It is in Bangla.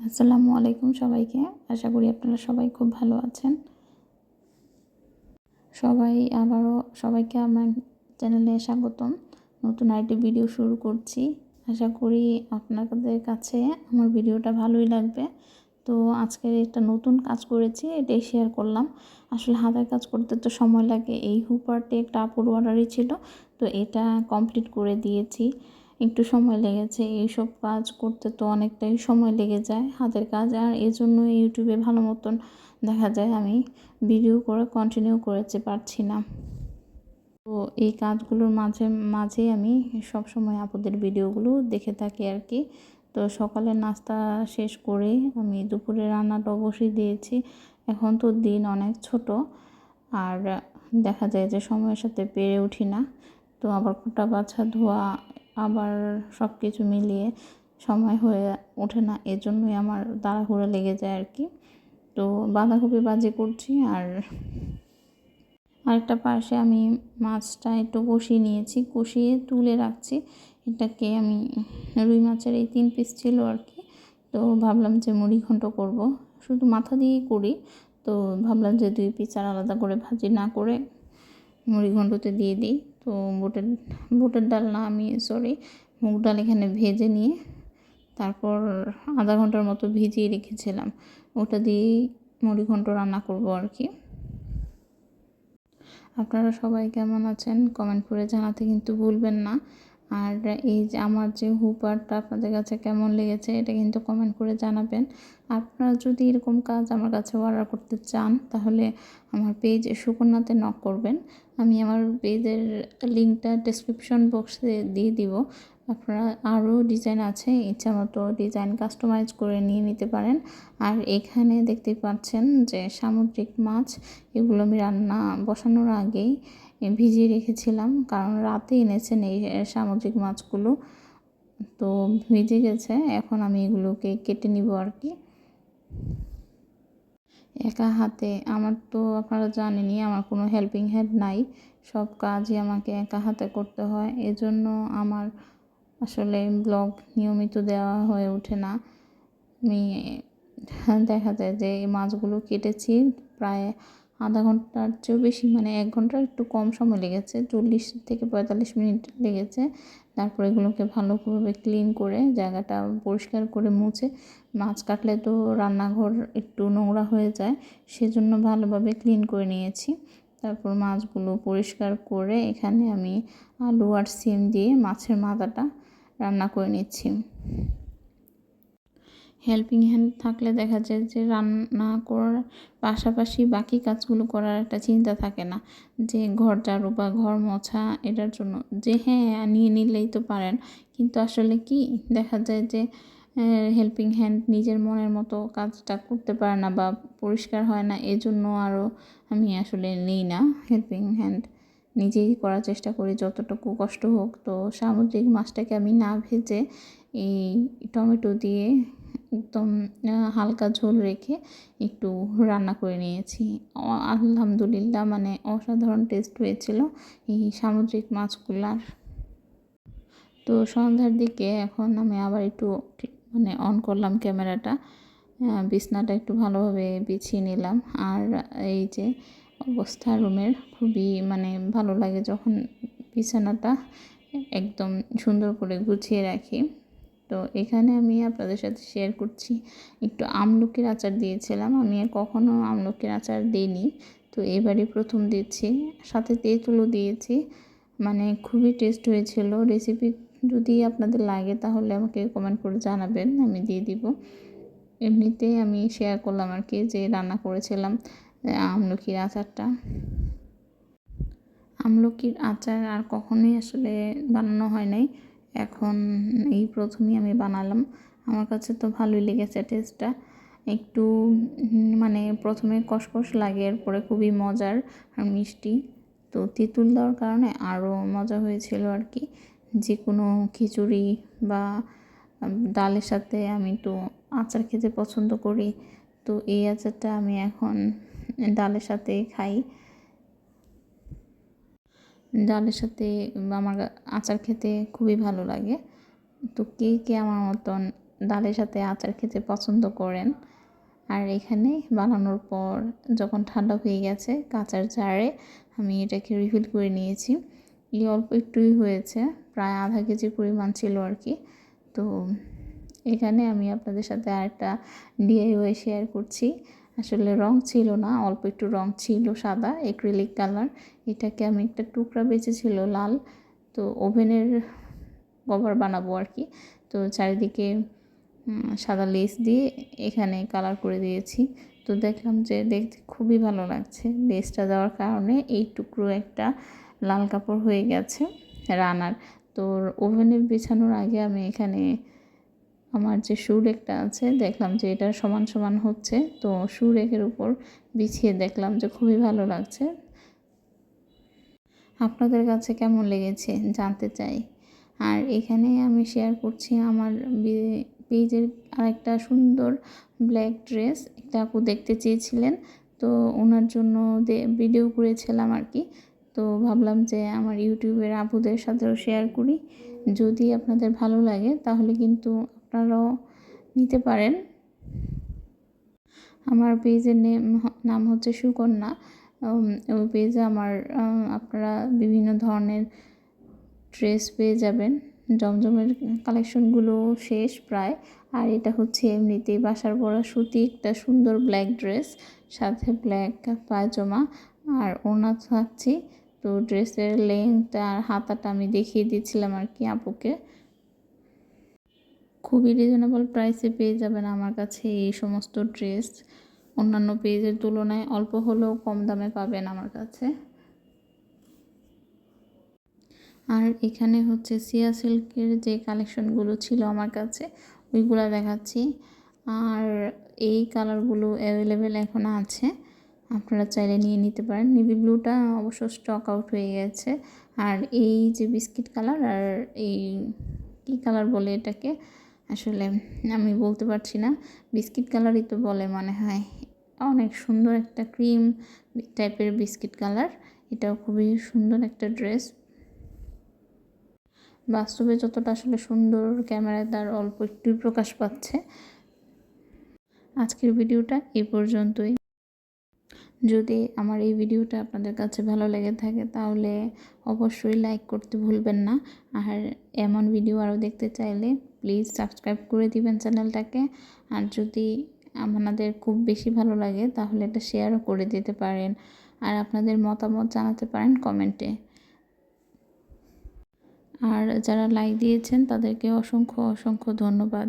আসসালামু আলাইকুম সবাইকে। আশা করি আপনারা সবাই খুব ভালো আছেন। সবাই আবারও সবাইকে আমার চ্যানেলে স্বাগতম। নতুন আরেকটি ভিডিও শুরু করছি। আশা করি আপনাদের কাছে আমার ভিডিওটা ভালোই লাগবে। তো আজকের একটা নতুন কাজ করেছি, এটাই শেয়ার করলাম। আসলে হাতের কাজ করতে তো সময় লাগে। এই হুপারটি একটা আপুর অর্ডারই ছিল, তো এটা কমপ্লিট করে দিয়েছি। একটু সময় লেগেছে, এইসব কাজ করতে তো অনেকটাই সময় লেগে যায় হাতের কাজ। আর এই জন্য ইউটিউবে ভালো মতন দেখা যায় আমি ভিডিও করে কন্টিনিউ করেতে পারছি না। তো এই কাজগুলোর মাঝে মাঝে আমি সব সময় আপুদের ভিডিওগুলো দেখে থাকি আর কি। তো সকালে নাস্তা শেষ করে আমি দুপুরে রান্নাটা অবশ্যই দিয়েছি। এখন তো দিন অনেক ছোট, আর দেখা যায় যে সময়ের সাথে পেরে উঠি না। তো আবার কোটা বাছা ধোয়া আবার সব কিছু মিলিয়ে সময় হয়ে ওঠে না, এজন্যই আমার তাড়াহুড়ো লেগে যায় আর কি। তো বাঁধাকপি বাজি করছি আর আরেকটা পাশে আমি মাছটা একটু কষিয়ে নিয়েছি, কষিয়ে তুলে রাখছি। এটাকে আমি রুই মাছের এই তিন পিস ছিল আর কি। তো ভাবলাম যে মুড়ি ঘন্ট করব। শুধু মাথা দিয়েই করি, তো ভাবলাম যে দুই পিস আর আলাদা করে ভাজি না করে মুড়ি ঘন্টতে দিয়ে দিই। তো বুটের বুটের ডাল না, আমি সরি মুগ ডাল এখানে ভেজে নিয়ে তারপর আধা ঘণ্টার মতো ভিজিয়ে রেখেছিলাম। ওটা দিয়েই মুড়ি ঘন্ট রান্না করব আর কি আপনারা সবাই কেমন আছেন? কমেন্ট করে জানাতে কিন্তু ভুলবেন না। আর এই যে আমার যে হুপারটা আপনাদের কাছে কেমন লেগেছে এটা কিন্তু কমেন্ট করে জানাবেন। আপনারা যদি এরকম কাজ আমার কাছে অর্ডার করতে চান, তাহলে আমার পেজ সুকন্যাতে নক করবেন। আমি আমার পেজের লিঙ্কটা ডিসক্রিপশন বক্সে দিয়ে দিব। আপনারা আরও ডিজাইন আছে, ইচ্ছা মতো ডিজাইন কাস্টমাইজ করে নিয়ে নিতে পারেন। আর এখানে দেখতে পাচ্ছেন যে সামুদ্রিক মাছ, এগুলো আমি রান্না বসানোর আগেই ভিজিয়ে রেখেছিলাম, কারণ রাতে এনেছেন এই সামুদ্রিক মাছগুলো। তো ভিজে গেছে, এখন আমি এগুলোকে কেটে নিব আর কি। একা হাতে, আমার তো আপনারা জানেনই, আমার কোনো হেল্পিং হ্যান্ড নাই। সব কাজই আমাকে একা হাতে করতে হয়। এজন্য আমার আসলে ব্লগ নিয়মিত দেওয়া হয়ে ওঠে না। আমি দেখা যায় যে এই মাছগুলো কেটেছি, প্রায় আধা ঘণ্টার চেয়েও বেশি মানে এক ঘণ্টার একটু কম সময় লেগেছে, চল্লিশ থেকে পঁয়তাল্লিশ মিনিট লেগেছে। তারপর এগুলোকে ভালোভাবে ক্লিন করে, জায়গাটা পরিষ্কার করে মুছে, মাছ কাটলে তো রান্নাঘর একটু নোংরা হয়ে যায়, সেজন্য ভালোভাবে ক্লিন করে নিয়েছি। তারপর মাছগুলো পরিষ্কার করে এখানে আমি আলু আর সিম দিয়ে মাছের মাথাটা রান্না করে নিচ্ছি। হেল্পিং হ্যান্ড থাকলে দেখা যায় যে রান্না করার পাশাপাশি বাকি কাজগুলো করার একটা চিন্তা থাকে না। যে ঘর ঝাড়ু বা ঘর মোছা এটার জন্য যে হ্যাঁ নিয়ে নিলেই তো পারেন। কিন্তু আসলে কি? দেখা যায় যে হেল্পিং হ্যান্ড নিজের মনের মতো কাজটা করতে পারে না বা পরিষ্কার হয় না। এজন্য আরও আমি আসলে নিই না হেল্পিং হ্যান্ড নিজেই করার চেষ্টা করি যতটুকু কষ্ট হোক। তো সামুদ্রিক মাছটাকে আমি না ভেজে এই টমেটো দিয়ে একদম হালকা ঝোল রেখে একটু রান্না করে নিয়েছি। আলহামদুলিল্লাহ মানে অসাধারণ টেস্ট হয়েছিল এই সামুদ্রিক মাছগুলার। তো সন্ধ্যার দিকে এখন আমি আবার একটু মানে অন করলাম ক্যামেরাটা বিছনাটা একটু ভালোভাবে বিছিয়ে নিলাম। আর এই যে অবস্থা রুমের, খুবই মানে ভালো লাগে যখন বিছানাটা একদম সুন্দর করে গুছিয়ে রাখি। তো এখানে আমি আপনাদের সাথে শেয়ার করছি। একটু আমলকির আচার দিয়েছিলাম, আমি আর কখনও আমলকির আচার দিইনি। তো এবারে প্রথম দিচ্ছি, সাথে তেঁতুলও দিয়েছি। মানে খুবই টেস্ট হয়েছিল। রেসিপি যদি আপনাদের লাগে তাহলে আমাকে কমেন্ট করে জানাবেন, আমি দিয়ে দিব। এমনিতেই আমি শেয়ার করলাম আর কি যে রান্না করেছিলাম আমলকির আচারটা। আমলকির আচার আর কখনোই আসলে বানানো হয় নাই। এখন এই প্রথমেই আমি বানালাম। আমার কাছে তো ভালোই লেগেছে টেস্টটা একটু মানে প্রথমে কষকষ লাগে, এরপরে খুবই মজার আর মিষ্টি। তো তেঁতুল দেওয়ার কারণে আরও মজা হয়েছিল আর কি। যে কোনো খিচুড়ি বা ডালের সাথে আমি তো আচার খেতে পছন্দ করি। তো এই আচারটা আমি এখন ডালের সাথে খাই। ডালের সাথে আমার আচার খেতে খুবই ভালো লাগে। তো কে কে আমার মতন ডালের সাথে আচার খেতে পছন্দ করেন? আর এখানে বানানোর পর যখন ঠান্ডা হয়ে গেছে কাঁচার জারে আমি এটাকে রিফিল করে নিয়েছি। এই অল্প একটুই হয়েছে, প্রায় আধা কেজি পরিমাণ ছিল আর কি। তো এখানে আমি আপনাদের সাথে আর আরেকটা ডিআইওয়াই শেয়ার করছি। আসলে রং ছিল না, অল্প একটু রং ছিল সাদা এক্রিলিক কালার এটাকে আমি একটা টুকরা বেঁচেছিল লাল। তো ওভেনের কভার বানাবো আর কি। তো চারিদিকে সাদা লেস দিয়ে এখানে কালার করে দিয়েছি। তো দেখলাম যে দেখতে খুবই ভালো লাগছে। লেসটা দেওয়ার কারণে এই টুকরো একটা লাল কাপড় হয়ে গেছে রানার। তো ওভেনে বিছানোর আগে আমি এখানে আমার যে শু রেকটা আছে, দেখলাম যে এটা সমান সমান হচ্ছে। তো সুর একের উপর বিছিয়ে দেখলাম যে খুবই ভালো লাগছে। আপনাদের কাছে কেমন লেগেছে জানতে চাই। আর এখানে আমি শেয়ার করছি আমার পেজের আরেকটা সুন্দর ব্ল্যাক ড্রেস একটা আপু দেখতে চেয়েছিলেন, তো ওনার জন্য ভিডিও করেছিলাম আর কি। তো ভাবলাম যে আমার ইউটিউবের আপুদের সাথেও শেয়ার করি। যদি আপনাদের ভালো লাগে, তাহলে কিন্তু আপনারাও নিতে পারেন। আমার পেজের নেম নাম হচ্ছে সুকন্যা। ওই পেজে আমার আপনারা বিভিন্ন ধরনের ড্রেস পেয়ে যাবেন। জমজমের কালেকশনগুলো শেষ প্রায়। আর এটা হচ্ছে এমনিতেই বাসার পরা সুতি, একটা সুন্দর ব্ল্যাক ড্রেস, সাথে ব্ল্যাক পায়জামা। আর ওনা থাকছি, তো ড্রেসের লেন্থ আর হাতাটা আমি দেখিয়ে দিচ্ছিলাম আর কি আপুকে। খুবই রিজনেবল প্রাইসে পেয়ে যাবেন আমার কাছে এই সমস্ত ড্রেস অন্যান্য পেজের তুলনায় অল্প হলেও কম দামে পাবেন আমার কাছে। আর এখানে হচ্ছে সিয়া সিল্কের যে কালেকশনগুলো ছিল আমার কাছে, ওইগুলো দেখাচ্ছি। আর এই কালারগুলো অ্যাভেলেবেল এখন আছে। আপনারা চাইলে নিয়ে নিতে পারেন। নেভি ব্লুটা অবশ্য স্টক আউট হয়ে গেছে। আর এই যে বিস্কিট কালার আর এই কী কালার বলে এটাকে? আসলে আমি বলতে পারছি না। বিস্কিট কালারই তো বলে মনে হয়। অনেক সুন্দর একটা ক্রিম টাইপের বিস্কিট কালার। এটাও খুবই সুন্দর একটা ড্রেস। বাস্তবে যতটা আসলে সুন্দর ক্যামেরায় তার অল্প একটুই প্রকাশ পাচ্ছে। আজকের ভিডিওটা এ পর্যন্তই। যদি আমার এই ভিডিওটা আপনাদের কাছে ভালো লেগে থাকে তাহলে অবশ্যই লাইক করতে ভুলবেন না। আর এমন ভিডিও আরও দেখতে চাইলে প্লিজ সাবস্ক্রাইব করে দিবেন চ্যানেলটাকে। আর যদি আপনাদের খুব বেশি ভালো লাগে, তাহলে এটা শেয়ারও করে দিতে পারেন। আর আপনাদের মতামত জানাতে পারেন কমেন্টে আর যারা লাইক দিয়েছেন, তাদেরকে অসংখ্য অসংখ্য ধন্যবাদ।